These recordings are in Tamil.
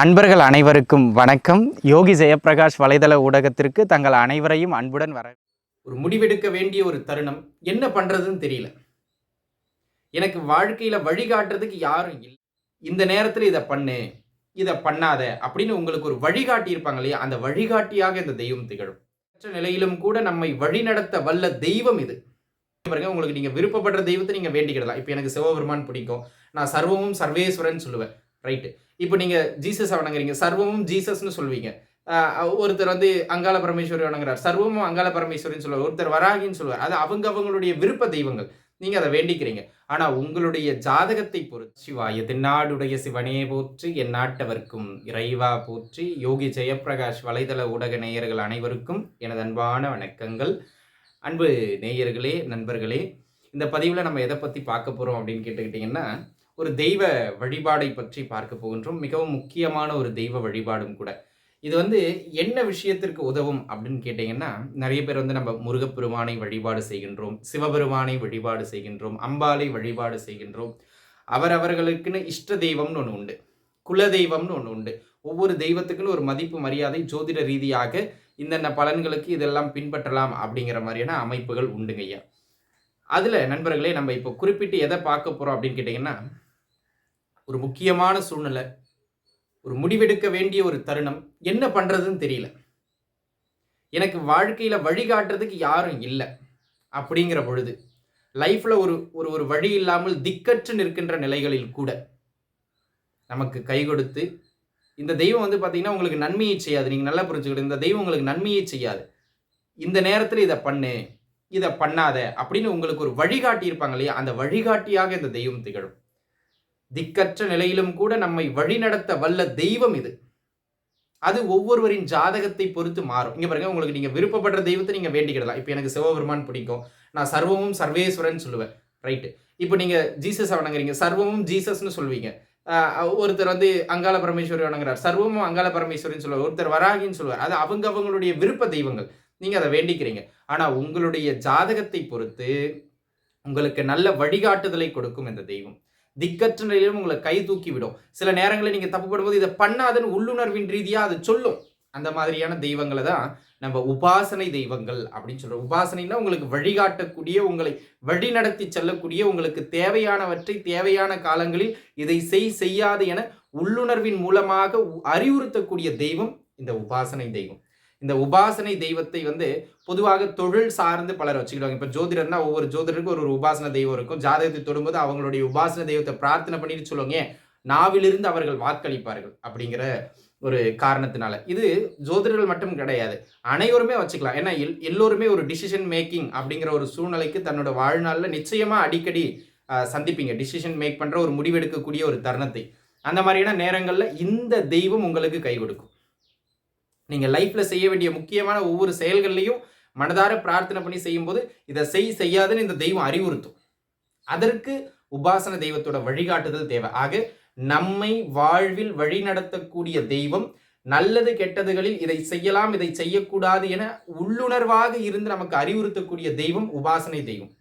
அன்பர்கள் அனைவருக்கும் வணக்கம். யோகி ஜெயப்பிரகாஷ் வலைதள ஊடகத்திற்கு தங்கள் அனைவரையும் அன்புடன் வர ஒரு முடிவெடுக்க வேண்டிய ஒரு தருணம். என்ன பண்றதுன்னு தெரியல. எனக்கு வாழ்க்கையில வழிகாட்டுறதுக்கு யாரும் இல்லை. இந்த நேரத்தில் இதை பண்ணு இதை பண்ணாத அப்படின்னு உங்களுக்கு ஒரு வழிகாட்டி இருப்பாங்க இல்லையா? அந்த வழிகாட்டியாக இந்த தெய்வம் திகழும். மற்ற நிலையிலும் கூட நம்மை வழிநடத்த வல்ல தெய்வம் இது. பாருங்க உங்களுக்கு நீங்க விருப்பப்படுற தெய்வத்தை நீங்க வேண்டிக்கிடலாம். இப்போ எனக்கு சிவபெருமான் பிடிக்கும். நான் சர்வமும் சர்வேஸ்வரன் சொல்லுவேன். ரைட்டு. இப்போ நீங்கள் ஜீசஸை வணங்குறீங்க சர்வமும் ஜீசஸ்னு சொல்வீங்க. ஒருத்தர் வந்து அங்காள பரமேஸ்வரி வணங்குறார். சர்வமும் அங்காள பரமேஸ்வரின்னு சொல்லுவார் ஒருத்தர் வராகின்னு சொல்லுவார் அது அவங்க அவங்களுடைய விருப்ப தெய்வங்கள். நீங்கள் அதை வேண்டிக்கிறீங்க. ஆனால் உங்களுடைய ஜாதகத்தை பொறுத்து சிவாய தென்னாடுடைய சிவனே போற்றி என் நாட்டவர்க்கும் இறைவா போற்றி யோகி ஜெயப்பிரகாஷ் வலைதள ஊடக நேயர்கள் அனைவருக்கும் எனது அன்பான வணக்கங்கள். அன்பு நேயர்களே நண்பர்களே இந்த பதிவில் நம்ம எதை பற்றி பார்க்க போகிறோம் அப்படின்னு கேட்டுக்கிட்டிங்கன்னா ஒரு தெய்வ வழிபாடை பற்றி பார்க்க போகின்றோம். மிகவும் முக்கியமான ஒரு தெய்வ வழிபாடும் கூட. இது வந்து என்ன விஷயத்திற்கு உதவும் அப்படின்னு கேட்டிங்கன்னா நிறைய பேர் வந்து நம்ம முருகப்பெருமானை வழிபாடு செய்கின்றோம் சிவபெருமானை வழிபாடு செய்கின்றோம் அம்பாலை வழிபாடு செய்கின்றோம். அவரவர்களுக்குன்னு இஷ்ட தெய்வம்னு ஒன்று உண்டு. குல தெய்வம்னு ஒன்று உண்டு. ஒவ்வொரு தெய்வத்துக்குன்னு ஒரு மதிப்பு மரியாதை ஜோதிட ரீதியாக இந்தந்த பலன்களுக்கு இதெல்லாம் பின்பற்றலாம் அப்படிங்கிற மாதிரியான அமைப்புகள் உண்டுங்கய்யா. அதில் நண்பர்களே நம்ம இப்போ குறிப்பிட்டு எதை பார்க்க போகிறோம் அப்படின்னு கேட்டிங்கன்னா ஒரு முக்கியமான சூழ்நிலை ஒரு முடிவெடுக்க வேண்டிய ஒரு தருணம் என்ன பண்ணுறதுன்னு தெரியல. எனக்கு வாழ்க்கையில் வழிகாட்டுறதுக்கு யாரும் இல்லை அப்படிங்கிற பொழுது லைஃப்பில் ஒரு ஒரு ஒரு வழி இல்லாமல் திக்கற்று நிற்கின்ற நிலைகளில் கூட நமக்கு கை கொடுத்து இந்த தெய்வம் வந்து பார்த்தீங்கன்னா உங்களுக்கு நன்மையை செய்யாது. நீங்கள் நல்லா புரிஞ்சுக்கிட்டு இந்த தெய்வம் உங்களுக்கு நன்மையை செய்யாது. இந்த நேரத்தில் இதை பண்ணு இதை பண்ணாத அப்படின்னு உங்களுக்கு ஒரு வழிகாட்டி இருப்பாங்க இல்லையா? அந்த வழிகாட்டியாக இந்த தெய்வம் திகழும். திக்கற்ற நிலையிலும் கூட நம்மை வழிநடத்த வல்ல தெய்வம் இது. அது ஒவ்வொருவரின் ஜாதகத்தை பொறுத்து மாறும். இங்கே பாருங்க உங்களுக்கு நீங்கள் விருப்பப்படுற தெய்வத்தை நீங்கள் வேண்டிக்கிடலாம். இப்போ எனக்கு சிவபெருமான் பிடிக்கும். நான் சர்வமும் சர்வேஸ்வரன் சொல்லுவேன். ரைட்டு இப்போ நீங்கள் ஜீசஸ் வணங்குறீங்க. சர்வமும் ஜீசஸ்னு சொல்வீங்க ஒருத்தர் வந்து அங்காள பரமேஸ்வரி வணங்குறார். சர்வமும் அங்காள பரமேஸ்வரின்னு சொல்லுவார். ஒருத்தர் வராகின்னு சொல்லுவார். அது அவங்க அவங்களுடைய விருப்ப தெய்வங்கள். நீங்கள் அதை வேண்டிக்கிறீங்க. ஆனால் உங்களுடைய ஜாதகத்தை பொறுத்து உங்களுக்கு நல்ல வழிகாட்டுதலை கொடுக்கும் இந்த தெய்வம். திக்கற்ற நிலையிலும் உங்களை கை தூக்கி விடும் சில நேரங்களில் நீங்கள் தப்பு பண்ணும்போது இதை பண்ணாதன்னு உள்ளுணர்வின் ரீதியாக அது சொல்லும். அந்த மாதிரியான தெய்வங்களை தான் நம்ம உபாசனை தெய்வங்கள் அப்படின்னு சொல்கிறோம் உபாசனைன்னா உங்களுக்கு வழிகாட்டக்கூடிய உங்களை வழிநடத்தி செல்லக்கூடிய உங்களுக்கு தேவையானவற்றை தேவையான காலங்களில் இதை செய் செய்யாது என உள்ளுணர்வின் மூலமாக அறிவுறுத்தக்கூடிய தெய்வம் இந்த உபாசனை தெய்வம். இந்த உபாசனை தெய்வத்தை வந்து பொதுவாக தொழில் சார்ந்து பலர் வச்சுக்கிடுவாங்க. இப்போ ஜோதிடர்னா ஒவ்வொரு ஜோதிடருக்கும் ஒரு ஒரு உபாசன தெய்வம் இருக்கும். ஜாதகத்தை தொடும்போது அவங்களுடைய உபாசன தெய்வத்தை பிரார்த்தனை பண்ணிட்டு சொல்லுவாங்க. நாவிலிருந்து அவர்கள் வாக்களிப்பார்கள் அப்படிங்கிற ஒரு காரணத்தினால. இது ஜோதிடர்கள் மட்டும் கிடையாது. அனைவருமே வச்சுக்கலாம். ஏன்னா எல் எல்லோருமே ஒரு டிசிஷன் மேக்கிங் அப்படிங்கிற ஒரு சூழ்நிலைக்கு தன்னோட வாழ்நாளில் நிச்சயமாக அடிக்கடி சந்திப்பீங்க. டிசிஷன் மேக் பண்ணுற ஒரு முடிவெடுக்கக்கூடிய ஒரு தருணத்தை. அந்த மாதிரியான நேரங்களில் இந்த தெய்வம் உங்களுக்கு கை கொடுக்கும். நீங்கள் லைஃப்பில் செய்ய வேண்டிய முக்கியமான ஒவ்வொரு செயல்கள்லையும் மனதார பிரார்த்தனை பண்ணி செய்யும்போது இதை செய் செய்யாதுன்னு இந்த தெய்வம் அறிவுறுத்தும். அதற்கு உபாசன தெய்வத்தோட வழிகாட்டுதல் தேவை. ஆக நம்மை வாழ்வில் வழிநடத்தக்கூடிய தெய்வம் நல்லது கெட்டதுகளில் இதை செய்யலாம் இதை செய்யக்கூடாது என உள்ளுணர்வாக இருந்து நமக்கு அறிவுறுத்தக்கூடிய தெய்வம் உபாசனை தெய்வம்.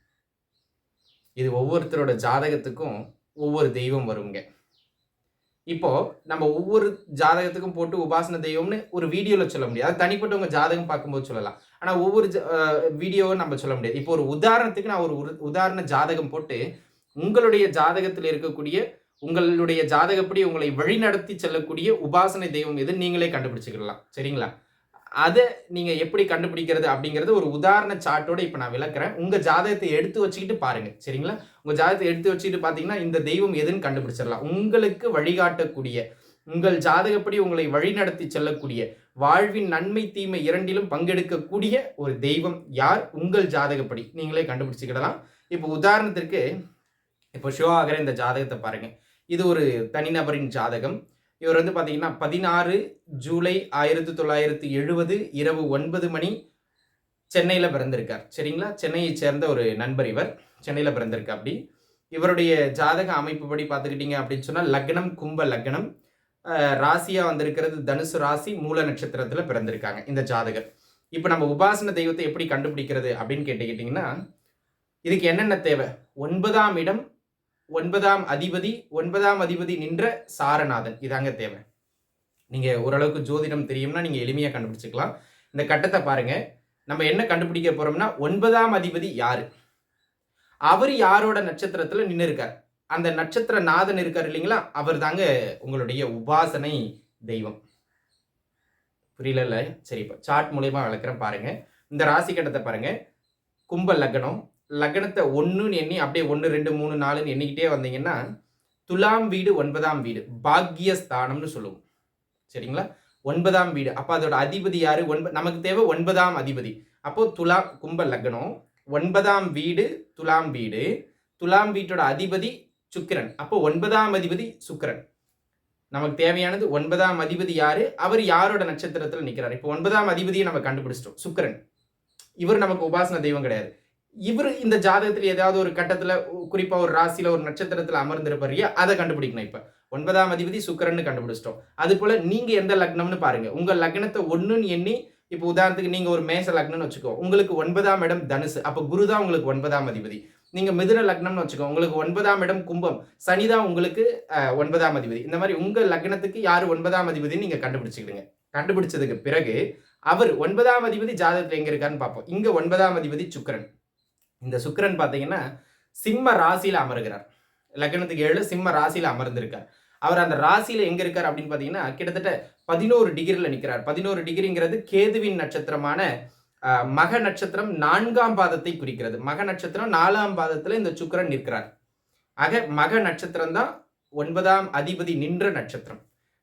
இது ஒவ்வொருத்தரோட ஜாதகத்துக்கும் ஒவ்வொரு தெய்வம் வருங்க. இப்போ நம்ம ஒவ்வொரு ஜாதகத்துக்கும் போட்டு உபாசன தெய்வம்னு ஒரு வீடியோவில் சொல்ல முடியாது. அது தனிப்பட்டவங்க ஜாதகம் பார்க்கும்போது சொல்லலாம். ஆனால் ஒவ்வொரு வீடியோவும் நம்ம சொல்ல முடியாது. இப்போ ஒரு உதாரணத்துக்கு நான் ஒரு உதாரண ஜாதகம் போட்டு உங்களுடைய ஜாதகத்தில் இருக்கக்கூடிய உங்களுடைய ஜாதகப்படி உங்களை வழிநடத்தி செல்லக்கூடிய உபாசனை தெய்வம் எது நீங்களே கண்டுபிடிச்சிக்கலாம் சரிங்களா? அதை நீங்கள் எப்படி கண்டுபிடிக்கிறது அப்படிங்கிறது ஒரு உதாரண சார்ட்டோட இப்போ நான் விளக்குறேன். உங்கள் ஜாதகத்தை எடுத்து வச்சுக்கிட்டு பாருங்கள் சரிங்களா? உங்கள் ஜாதகத்தை எடுத்து வச்சுக்கிட்டு பார்த்தீங்கன்னா இந்த தெய்வம் எதுன்னு கண்டுபிடிச்சிடலாம். உங்களுக்கு வழிகாட்டக்கூடிய உங்கள் ஜாதகப்படி உங்களை வழிநடத்தி செல்லக்கூடிய வாழ்வின் நன்மை தீமை இரண்டிலும் பங்கெடுக்கக்கூடிய ஒரு தெய்வம் யார்? உங்கள் ஜாதகப்படி. நீங்களே கண்டுபிடிச்சிக்கிடலாம். இப்போ உதாரணத்திற்கு இப்போ ஷோ ஆகிற இந்த ஜாதகத்தை பாருங்கள் இது ஒரு தனிநபரின் ஜாதகம். இவர் வந்து பார்த்தீங்கன்னா பதினாறு ஜூலை ஆயிரத்தி தொள்ளாயிரத்தி எழுபது இரவு ஒன்பது மணி சென்னையில் பிறந்திருக்கார். சரிங்களா? சென்னையை சேர்ந்த ஒரு நண்பர் இவர். சென்னையில் பிறந்திருக்கா அப்படி. இவருடைய ஜாதக அமைப்புப்படி பார்த்துக்கிட்டீங்க அப்படின்னு சொன்னால் லக்னம் கும்ப லக்னம். ராசியாக வந்திருக்கிறது தனுசு ராசி மூல நட்சத்திரத்தில் பிறந்திருக்காங்க இந்த ஜாதகர். இப்போ நம்ம உபாசன தெய்வத்தை எப்படி கண்டுபிடிக்கிறது அப்படின்னு கேட்டுக்கிட்டிங்கன்னா இதுக்கு என்னென்ன தேவை? ஒன்பதாம் இடம் ஒன்பதாம் அதிபதி ஒன்பதாம் அதிபதி நின்ற சாரநாதன். இதாங்க தேவை நீங்கள் ஓரளவுக்கு ஜோதிடம் தெரியும்னா நீங்கள் எளிமையாக கண்டுபிடிச்சிக்கலாம். இந்த கட்டத்தை பாருங்க. நம்ம என்ன கண்டுபிடிக்க போறோம்னா ஒன்பதாம் அதிபதி யாரு? அவர் யாரோட நட்சத்திரத்தில் நின்று இருக்கார்? அந்த நட்சத்திர நாதன் இருக்கார் இல்லைங்களா? அவர் தாங்க உங்களுடைய உபாசனை தெய்வம். புரியல சரி இப்போ சார்ட் மூலயமா விளக்குறேன் பாருங்க. இந்த ராசி கட்டத்தை பாருங்க. கும்ப லக்னம் லக்னத்தை ஒன்றுன்னு எண்ணி அப்படியே ஒன்று ரெண்டு மூணு நாலுன்னு எண்ணிக்கிட்டே வந்தீங்கன்னா துலாம் வீடு ஒன்பதாம் வீடு பாக்யஸ்தானம்னு சொல்லுவோம். சரிங்களா? ஒன்பதாம் வீடு. அப்போ அதோட அதிபதி யார்? ஒன்ப நமக்கு தேவை ஒன்பதாம் அதிபதி. அப்போ துலாம் கும்ப லக்னம். ஒன்பதாம் வீடு துலாம் வீடு. துலாம் வீட்டோட அதிபதி சுக்கிரன். அப்போ ஒன்பதாம் அதிபதி சுக்கிரன். நமக்கு தேவையானது ஒன்பதாம் அதிபதி யாரு? அவர் யாரோட நட்சத்திரத்தில் நிற்கிறார் இப்போ ஒன்பதாம் அதிபதியை நம்ம கண்டுபிடிச்சிட்டோம். சுக்கரன். இவர் நமக்கு உபாசன தெய்வம் கிடையாது. இவர் இந்த ஜாதகத்தில் ஏதாவது ஒரு கட்டத்தில் குறிப்பாக ஒரு ராசியில் ஒரு நட்சத்திரத்தில் அமர்ந்திருப்பாரியா? அதை கண்டுபிடிக்கணும் இப்போ. ஒன்பதாம் அதிபதி சுக்கிரன்னு கண்டுபிடிச்சிட்டோம். அது போல் நீங்கள் எந்த லக்னம்னு பாருங்கள் உங்கள் லக்னத்தை ஒன்றுன்னு எண்ணி இப்போ உதாரணத்துக்கு நீங்கள் ஒரு மேச லக்னம்னு வச்சுக்கோ. உங்களுக்கு ஒன்பதாம் இடம் தனுசு. அப்போ குரு தான் உங்களுக்கு ஒன்பதாம் அதிபதி. நீங்கள் மிதுன லக்னம்னு வச்சுக்கோ. உங்களுக்கு ஒன்பதாம் இடம் கும்பம். சனி தான் உங்களுக்கு ஒன்பதாம் அதிபதி. இந்த மாதிரி உங்கள் லக்னத்துக்கு யார் ஒன்பதாம் அதிபதினு நீங்கள் கண்டுபிடிச்சிக்கிடுங்க. கண்டுபிடிச்சதுக்கு பிறகு அவர் ஒன்பதாம் அதிபதி ஜாதகத்தில் எங்கே இருக்காருன்னு பார்ப்போம். இங்கே ஒன்பதாம் அதிபதி சுக்கரன். இந்த சுக்கரன் பார்த்தீங்கன்னா சிம்ம ராசியில் அமர்கிறார். லக்னத்துக்கு ஏழு சிம்ம ராசியில அமர்ந்திருக்கார். அவர் அந்த ராசியில் எங்கே இருக்கார் அப்படின்னு பார்த்தீங்கன்னா கிட்டத்தட்ட பதினோரு டிகிரியில் நிற்கிறார் பதினோரு டிகிரிங்கிறது கேதுவின் நட்சத்திரமான மக நட்சத்திரம் நான்காம் பாதத்தை குறிக்கிறது. மக நட்சத்திரம் நாலாம் பாதத்தில் இந்த சுக்கரன் நிற்கிறார். ஆக மக நட்சத்திரம் தான் ஒன்பதாம் அதிபதி நின்ற நட்சத்திரம்.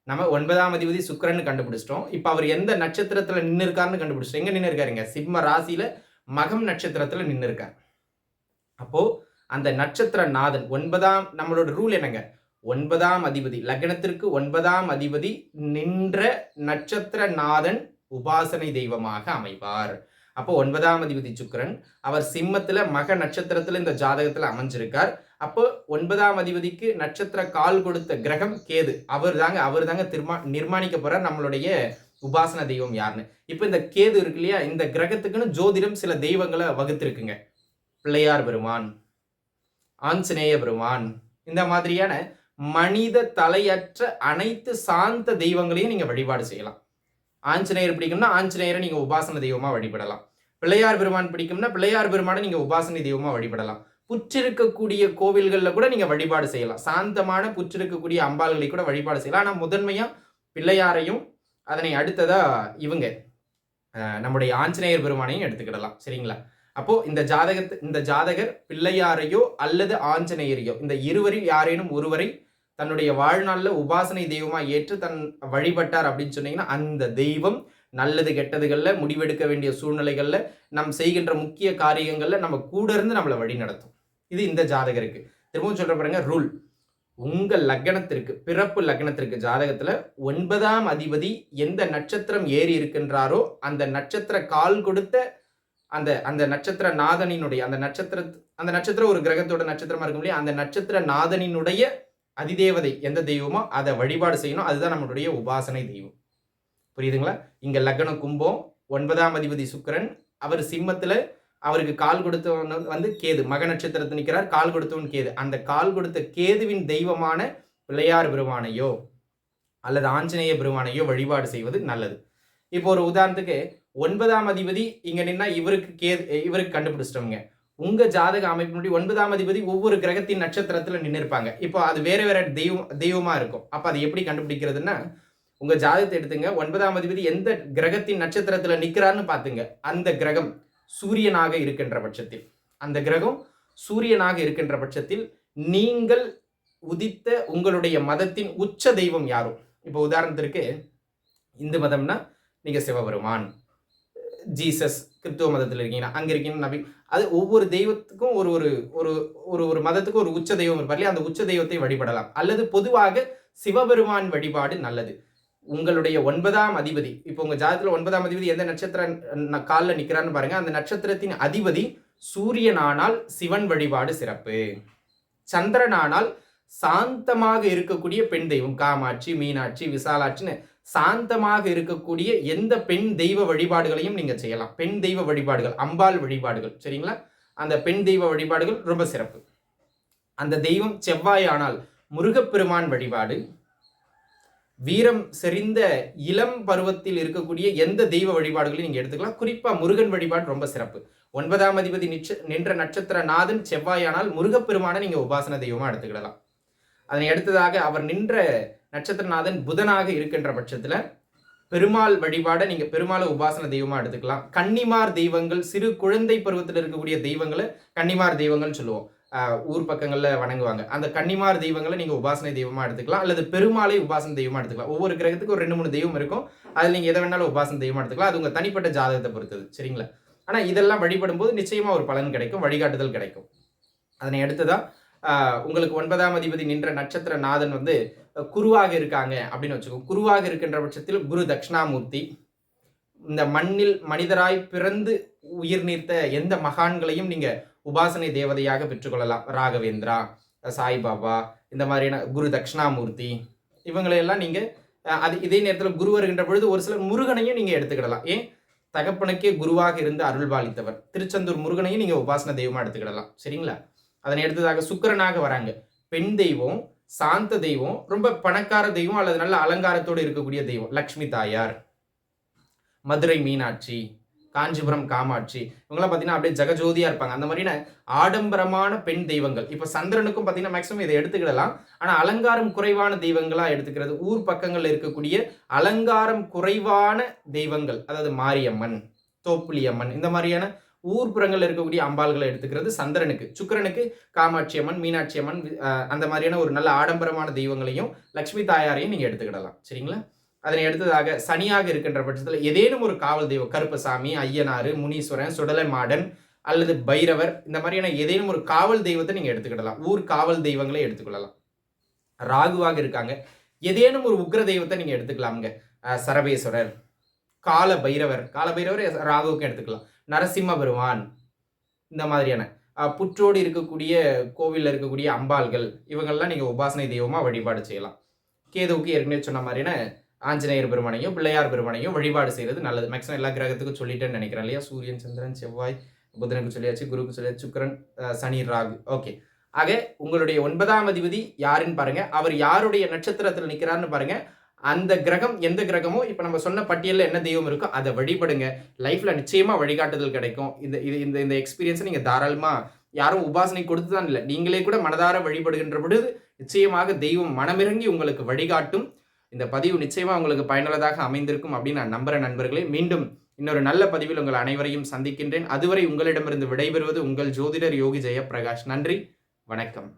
நம்ம ஒன்பதாம் அதிபதி சுக்கரன் கண்டுபிடிச்சிட்டோம். இப்போ அவர் எந்த நட்சத்திரத்தில் நின்று இருக்காருன்னு கண்டுபிடிச்சிட்டோம். எங்கே நின்று இருக்காருங்க சிம்ம ராசியில் மகம் நட்சத்திரத்தில் நின்று இருக்கார் அப்போ அந்த நட்சத்திர நாதன் ஒன்பதாம் நம்மளோட ரூல் என்னங்க? ஒன்பதாம் அதிபதி லக்னத்திற்கு ஒன்பதாம் அதிபதி நின்ற நட்சத்திர நாதன் உபாசனை தெய்வமாக அமைவார். அப்போ ஒன்பதாம் அதிபதி சுக்கரன் அவர் சிம்மத்துல மக நட்சத்திரத்துல இந்த ஜாதகத்துல அமைஞ்சிருக்கார். அப்போ ஒன்பதாம் அதிபதிக்கு நட்சத்திர கால் கொடுத்த கிரகம் கேது. அவர் தாங்க அவர் தாங்க திருமா நிர்மாணிக்க போறார் நம்மளுடைய உபாசன தெய்வம் யாருன்னு. இப்போ இந்த கேது இருக்கு இல்லையா? இந்த கிரகத்துக்குன்னு ஜோதிடம் சில தெய்வங்களை வகுத்திருக்குங்க. பிள்ளையார் பெருமான் ஆஞ்சநேய பெருமான் இந்த மாதிரியான மனித தலையற்ற அனைத்து சாந்த தெய்வங்களையும் நீங்கள் வழிபாடு செய்யலாம். ஆஞ்சநேயர் பிடிக்கும்னா ஆஞ்சநேயரை நீங்கள் உபாசன தெய்வமாக வழிபடலாம். பிள்ளையார் பெருமான் பிடிக்கும்னா பிள்ளையார் பெருமானை நீங்கள் உபாசனை தெய்வமாக வழிபடலாம். புற்றிருக்கக்கூடிய கோவில்களில் கூட நீங்கள் வழிபாடு செய்யலாம். சாந்தமான புற்றிருக்கக்கூடிய அம்பாள்களை கூட வழிபாடு செய்யலாம். ஆனால் முதன்மையாக பிள்ளையாரையும் அதனை அடுத்ததாக இவங்க நம்முடைய ஆஞ்சநேயர் பெருமானையும் எடுத்துக்கிடலாம். சரிங்களா? அப்போ இந்த ஜாதகத்து இந்த ஜாதகர் பிள்ளையாரையோ அல்லது ஆஞ்சநேயரையோ இந்த இருவரில் யாரேனும் ஒருவரை தன்னுடைய வாழ்நாளில் உபாசனை தெய்வமா ஏற்று தன் வழிபட்டார் அப்படின்னு சொன்னீங்கன்னா அந்த தெய்வம் நல்லது கெட்டதுகளில் முடிவெடுக்க வேண்டிய சூழ்நிலைகளில் நம் செய்கின்ற முக்கிய காரியங்களில் நம்ம கூட இருந்து நம்மளை வழி நடத்தும். இது இந்த ஜாதகருக்கு. திரும்பவும் சொல்ற பாருங்க ரூல். உங்கள் லக்னத்திற்கு பிறப்பு லக்னத்திற்கு ஜாதகத்தில் ஒன்பதாம் அதிபதி எந்த நட்சத்திரம் ஏறி இருக்கின்றாரோ அந்த நட்சத்திர கால் கொடுத்த அந்த அந்த நட்சத்திர நாதனினுடைய அந்த நட்சத்திர அந்த நட்சத்திரம் ஒரு கிரகத்தோட நட்சத்திரமா இருக்கும் இல்லையா? அந்த நட்சத்திர நாதனினுடைய அதிதேவதை எந்த தெய்வமோ அதை வழிபாடு செய்யணும். அதுதான் நம்மளுடைய உபாசனை தெய்வம். புரியுதுங்களா? இங்க லக்ன கும்பம் ஒன்பதாம் அதிபதி சுக்கிரன் அவர் சிம்மத்துல அவருக்கு கால் கொடுத்தவன் வந்து கேது. மக நட்சத்திரத்தில் நிற்கிறார் கால் கொடுத்தவன் கேது. அந்த கால் கொடுத்த கேதுவின் தெய்வமான பிள்ளையார் பெருமானையோ அல்லது ஆஞ்சநேய பெருமானையோ வழிபாடு செய்வது நல்லது. இப்போ ஒரு உதாரணத்துக்கு ஒன்பதாம் அதிபதி இங்க நின்னா இவருக்கு கே இவருக்கு கண்டுபிடிச்சிட்டவங்க. உங்க ஜாதக அமைப்பினுடைய ஒன்பதாம் அதிபதி ஒவ்வொரு கிரகத்தின் நட்சத்திரத்துல நின்று இருப்பாங்க. இப்போ அது வேற வேற தெய்வம் தெய்வமா இருக்கும். அப்ப அதை எப்படி கண்டுபிடிக்கிறதுன்னா உங்க ஜாதகத்தை எடுத்துங்க. ஒன்பதாம் அதிபதி எந்த கிரகத்தின் நட்சத்திரத்துல நிக்கிறான்னு பாத்துங்க. அந்த கிரகம் சூரியனாக இருக்கின்ற பட்சத்தில். அந்த கிரகம் சூரியனாக இருக்கின்ற பட்சத்தில் நீங்கள் உதித்த உங்களுடைய மதத்தின் உச்ச தெய்வம் யாரும்? இப்போ உதாரணத்திற்கு இந்து மதம்னா நீங்க சிவபெருமான். ஜீசஸ் கிறிஸ்துவ மதத்தில் இருக்கீங்கன்னா அங்கே இருக்கீங்கன்னா நபி அது ஒவ்வொரு தெய்வத்துக்கும் ஒரு ஒரு ஒரு ஒரு ஒரு மதத்துக்கும் ஒரு உச்ச தெய்வம் இருப்பார் இல்லையா? அந்த உச்ச தெய்வத்தை வழிபடலாம். அல்லது பொதுவாக சிவபெருமான் வழிபாடு நல்லது. உங்களுடைய ஒன்பதாம் அதிபதி இப்போ உங்கள் ஜாதத்தில் ஒன்பதாம் அதிபதி எந்த நட்சத்திர காலில் நிற்கிறான்னு பாருங்கள் பாருங்க. அந்த நட்சத்திரத்தின் அதிபதி சூரியனானால் சிவன் வழிபாடு சிறப்பு. சந்திரனானால் சாந்தமாக இருக்கக்கூடிய பெண் தெய்வம். காமாட்சி மீனாட்சி விசாலாட்சின்னு சாந்தமாக இருக்கக்கூடிய எந்த பெண் தெய்வ வழிபாடுகளையும் நீங்கள் செய்யலாம். பெண் தெய்வ வழிபாடுகள் அம்பாள் வழிபாடுகள் சரிங்களா? அந்த பெண் தெய்வ வழிபாடுகள் ரொம்ப சிறப்பு. அந்த தெய்வம் செவ்வாய் ஆனால் முருகப்பெருமான் வழிபாடு. வீரம் செறிந்த இளம் பருவத்தில் இருக்கக்கூடிய எந்த தெய்வ வழிபாடுகளையும் நீங்கள் எடுத்துக்கலாம். குறிப்பாக முருகன் வழிபாடு ரொம்ப சிறப்பு. ஒன்பதாம் அதிபதி நிச்ச நின்ற நட்சத்திர நாதன் செவ்வாயானால் முருகப்பெருமானை நீங்கள் உபாசன தெய்வமாக எடுத்துக்கிடலாம். அதனை அடுத்ததாக அவர் நின்ற நட்சத்திரநாதன் புதனாக இருக்கின்ற பட்சத்தில் பெருமாள் வழிபாடை நீங்கள் பெருமாளை உபாசன தெய்வமாக எடுத்துக்கலாம். கன்னிமார் தெய்வங்கள் சிறு குழந்தை பருவத்தில் இருக்கக்கூடிய தெய்வங்களை கன்னிமார் தெய்வங்கள்னு சொல்லுவோம். ஊர் பக்கங்களில் வணங்குவாங்க. அந்த கன்னிமார் தெய்வங்களை நீங்கள் உபாசனை தெய்வமாக எடுத்துக்கலாம். அல்லது பெருமாளை உபாசனை தெய்வமாக எடுத்துக்கலாம். ஒவ்வொரு கிரகத்துக்கும் ஒரு ரெண்டு மூணு தெய்வம் இருக்கும். அதில் நீங்கள் எதை வேணாலும் உபாசனை தெய்வமாக எடுத்துக்கலாம். அது உங்கள் தனிப்பட்ட ஜாதகத்தை பொறுத்தது. சரிங்களா? ஆனால் இதெல்லாம் வழிபடும் போது நிச்சயமாக ஒரு பலன் கிடைக்கும் வழிகாட்டுதல் கிடைக்கும். அதனை அடுத்ததா உங்களுக்கு ஒன்பதாம் அதிபதி நின்ற நட்சத்திர நாதன் வந்து குருவாக இருக்காங்க அப்படின்னு வச்சுக்கோங்க. குருவாக இருக்கின்ற பட்சத்தில் குரு தட்சிணாமூர்த்தி இந்த மண்ணில் மனிதராய் பிறந்து உயிர் நீர்த்த எந்த மகான்களையும் நீங்கள் உபாசனை தேவதையாக பெற்றுக்கொள்ளலாம். ராகவேந்திரா சாய்பாபா இந்த மாதிரியான குரு தட்சிணாமூர்த்தி இவங்களையெல்லாம் நீங்கள் அது இதே நேரத்தில் குரு வருகின்ற பொழுது ஒரு சிலர் முருகனையும் நீங்கள் எடுத்துக்கிடலாம். ஏன்? தகப்பனுக்கே குருவாக இருந்து அருள்பாலித்தவர். திருச்செந்தூர் முருகனையும் நீங்கள் உபாசன தெய்வமாக எடுத்துக்கிடலாம். சரிங்களா? அதனை எடுத்ததாக சுக்கிரனாக வராங்க. பெண் தெய்வம் சாந்த தெய்வம் ரொம்ப பணக்கார தெய்வம் அல்லது நல்ல அலங்காரத்தோடு இருக்கக்கூடிய தெய்வம். லக்ஷ்மி தாயார் மதுரை மீனாட்சி காஞ்சிபுரம் காமாட்சி இவங்கெல்லாம் பார்த்தீங்கன்னா அப்படியே ஜெகஜோதியாக இருப்பாங்க. அந்த மாதிரியான ஆடம்பரமான பெண் தெய்வங்கள். இப்போ சந்திரனுக்கும் பார்த்தீங்கன்னா மேக்ஸிமம் இதை எடுத்துக்கிடலாம். ஆனால் அலங்காரம் குறைவான தெய்வங்களா எடுத்துக்கிறது ஊர் பக்கங்களில் இருக்கக்கூடிய அலங்காரம் குறைவான தெய்வங்கள். அதாவது மாரியம்மன் தோப்புலியம்மன் இந்த மாதிரியான ஊர்புறங்களில் இருக்கக்கூடிய அம்பாள்களை எடுத்துக்கிறது சந்திரனுக்கு. சுக்கரனுக்கு காமாட்சி அம்மன் மீனாட்சி அம்மன் அந்த மாதிரியான ஒரு நல்ல ஆடம்பரமான தெய்வங்களையும் லக்ஷ்மி தாயாரையும் நீங்கள் எடுத்துக்கிடலாம். சரிங்களா? அதனை அடுத்ததாக சனியாக இருக்கின்ற பட்சத்தில் ஏதேனும் ஒரு காவல் தெய்வம் கருப்பசாமி ஐயனாறு முனீஸ்வரன் சுடலை மாடன் அல்லது பைரவர் இந்த மாதிரியான ஏதேனும் ஒரு காவல் தெய்வத்தை நீங்கள் எடுத்துக்கிடலாம். ஊர் காவல் தெய்வங்களை எடுத்துக்கொள்ளலாம். ராகுவாக இருக்காங்க. ஏதேனும் ஒரு உக்ர தெய்வத்தை நீங்கள் எடுத்துக்கலாமுங்க. சரபேஸ்வரர் கால பைரவர் கால பைரவர் ராகுவுக்கும் எடுத்துக்கலாம். நரசிம்ம பெருமான் இந்த மாதிரியான புற்றோடு இருக்கக்கூடிய கோவிலில் இருக்கக்கூடிய அம்பாள்கள் இவங்கள்லாம் நீங்கள் உபாசனை தெய்வமாக வழிபாடு செய்யலாம். கேதுவுக்கு ஏற்கனவே சொன்ன மாதிரியான ஆஞ்சநேயர் பெருமானையும் பிள்ளையார் பெருமானையும் வழிபாடு செய்கிறது நல்லது. மேக்ஸிமம் எல்லா கிரகத்துக்கும் சொல்லிட்டேன்னு நினைக்கிறேன் இல்லையா? சூரியன் சந்திரன் செவ்வாய் புதனுக்கு சொல்லியாச்சு குருக்கு சொல்லியாச்சு சுக்கரன் சனி ராகு. ஓகே ஆக உங்களுடைய ஒன்பதாம் அதிபதி யாருன்னு பாருங்க. அவர் யாருடைய நட்சத்திரத்தில் நிற்கிறாருன்னு பாருங்க. அந்த கிரகம் எந்த கிரகமோ இப்போ நம்ம சொன்ன பட்டியலில் என்ன தெய்வம் இருக்கோ அதை வழிபடுங்க. லைஃப்பில் நிச்சயமாக வழிகாட்டுதல் கிடைக்கும். இந்த இது இந்த இந்த எக்ஸ்பீரியன்ஸை நீங்கள் தாராளமாக யாரும் உபாசனை கொடுத்து தான் இல்லை. நீங்களே கூட மனதார வழிபடுகின்ற பொழுது நிச்சயமாக தெய்வம் மனமிறங்கி உங்களுக்கு வழிகாட்டும். இந்த பதிவு நிச்சயமாக உங்களுக்கு பயனுள்ளதாக அமைந்திருக்கும் அப்படின்னு நான் நம்புகிறேன் நண்பர்களே. மீண்டும் இன்னொரு நல்ல பதிவில் உங்கள் அனைவரையும் சந்திக்கின்றேன். அதுவரை உங்களிடமிருந்து விடைபெறுவது உங்கள் ஜோதிடர் யோகி ஜெயப்பிரகாஷ். நன்றி வணக்கம்.